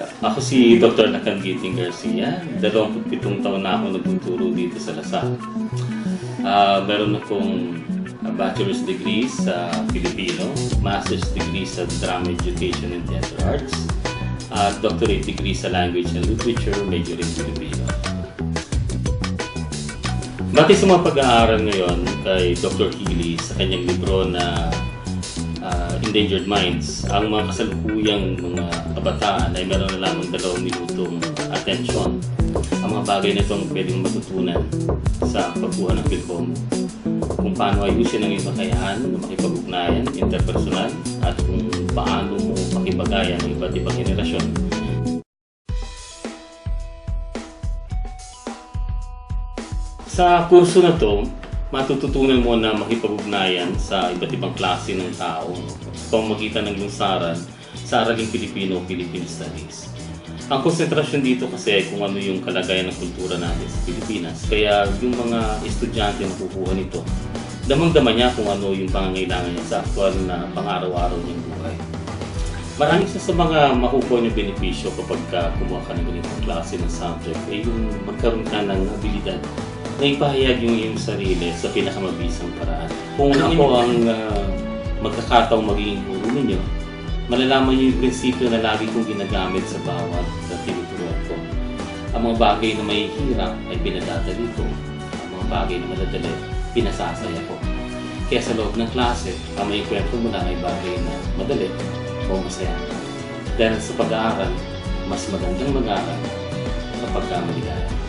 Ako si Dr. Nakangiting Garcia. 27 taon na ako nagtuturo dito sa Lasal. Ah, meron akong bachelor's degree sa Filipino, master's degree sa drama education and theater arts, at doctorate degree sa language and literature, major in Filipino. Bakit sa mga pag-aaral ngayon kay Dr. Healy sa kanyang libro na ah, Endangered Minds, ang mga kasalukuyang mga kabataan ay meron na lamang dalawang minutong atensyon. Ang mga bagay na itong pwedeng matutunan sa pagkuha ng Pilcom kung paano ayusin ang iyong kakayahan na makipag-ugnayan, interpersonal, at kung paano mo makibagayan ng iba't ibang henerasyon. Sa kurso na to, matututunan mo na makipag-ugnayan sa iba't ibang klase ng tao sa pamamagitan ng lungsaran sa Araling Pilipino o Philippine Studies. Ang konsentrasyon dito kasi ay kung ano yung kalagayan ng kultura natin sa Pilipinas. Kaya yung mga estudyante na kukuha nito, damang-dama niya kung ano yung pangangailangan niya sa aktual na pang-araw-araw niyang buhay. Maraming sa, sa mga makukuha niyong benepisyo kapag ka kumuha ka ng ganitong klase ng subject ay yung magkaroon ka ng abilidad na ipahayag yung iyong sarili sa pinakamabisang paraan. Kung ako ang uh, magkakataong magiging guro ninyo, malalaman niyo yung prinsipyo na lagi kong ginagamit sa bawat sa tinuturuan ko. Ang mga bagay na may hirap ay pinadadali ko. Ang mga bagay na madadali, pinasasaya ko. Kaya sa loob ng klase, ang may kwento mo na ay bagay na madali o masaya. Dahil sa pag-aaral, mas magandang mag-aaral kapag ka. Ano sa